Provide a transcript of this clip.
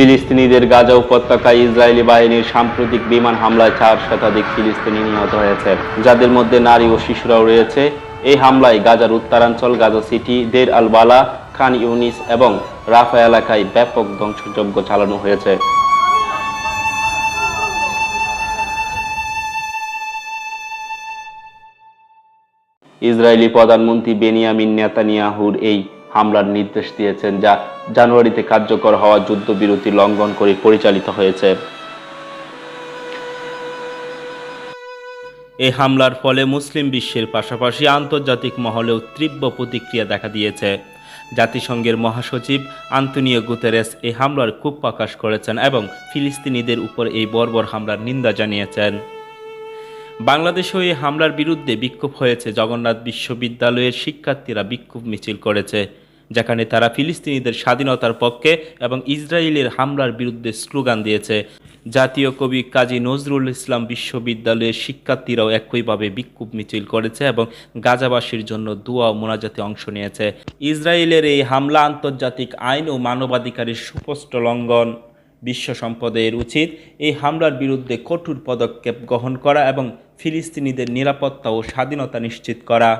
ফিলিস্তিনিদের গাজা উপত্যকায় ইসরায়েলি বাহিনীর সাম্প্রতিক বিমান হামলায় চার শতাধিক ফিলিস্তিনি নিহত হয়েছে। যাদের মধ্যে নারী ও শিশুরাও রয়েছে। এই হামলায় গাজার উত্তরাঞ্চল, গাজা সিটি, দের আল বালা, খান ইউনিস এবং রাফা এলাকায় ব্যাপক ধ্বংসযজ্ঞ চালানো হয়েছে। ইসরায়েলি প্রধানমন্ত্রী বেনিয়ামিন নেতানিয়াহুর এই হামলার নির্দেশ দিয়েছেন, যা জানুয়ারিতে কার্যকর হওয়া যুদ্ধবিরতি লঙ্ঘন করে পরিচালিত হয়েছে। এই হামলার ফলে মুসলিম বিশ্বের পাশাপাশি আন্তর্জাতিক মহলেও তীব্র প্রতিক্রিয়া দেখা দিয়েছে। জাতিসংঘের মহাসচিব আন্তনিও গুতেরেস এই হামলার ক্ষোভ প্রকাশ করেছেন এবং ফিলিস্তিনিদের উপর এই বর্বর হামলার নিন্দা জানিয়েছেন। বাংলাদেশেও এই হামলার বিরুদ্ধে বিক্ষোভ হয়েছে জগন্নাথ বিশ্ববিদ্যালয়ের শিক্ষার্থীরা বিক্ষোভ মিছিল করেছে, যেখানে তারা ফিলিস্তিনিদের স্বাধীনতার পক্ষে এবং ইসরায়েলের হামলার বিরুদ্ধে স্লোগান দিয়েছে। জাতীয় কবি কাজী নজরুল ইসলাম বিশ্ববিদ্যালয়ের শিক্ষার্থীরাও একইভাবে বিক্ষোভ মিছিল করেছে এবং গাজাবাসীর জন্য দোয়া মোনাজাতে অংশ নিয়েছে। ইসরায়েলের এই হামলা আন্তর্জাতিক আইন ও মানবাধিকারের সুস্পষ্ট লঙ্ঘন। বিশ্ব সম্পদের উচিত। এই হামলার বিরুদ্ধে কঠোর পদক্ষেপ গ্রহণ করা এবং ফিলিস্তিনিদের নিরাপত্তা ও স্বাধীনতা নিশ্চিত করা।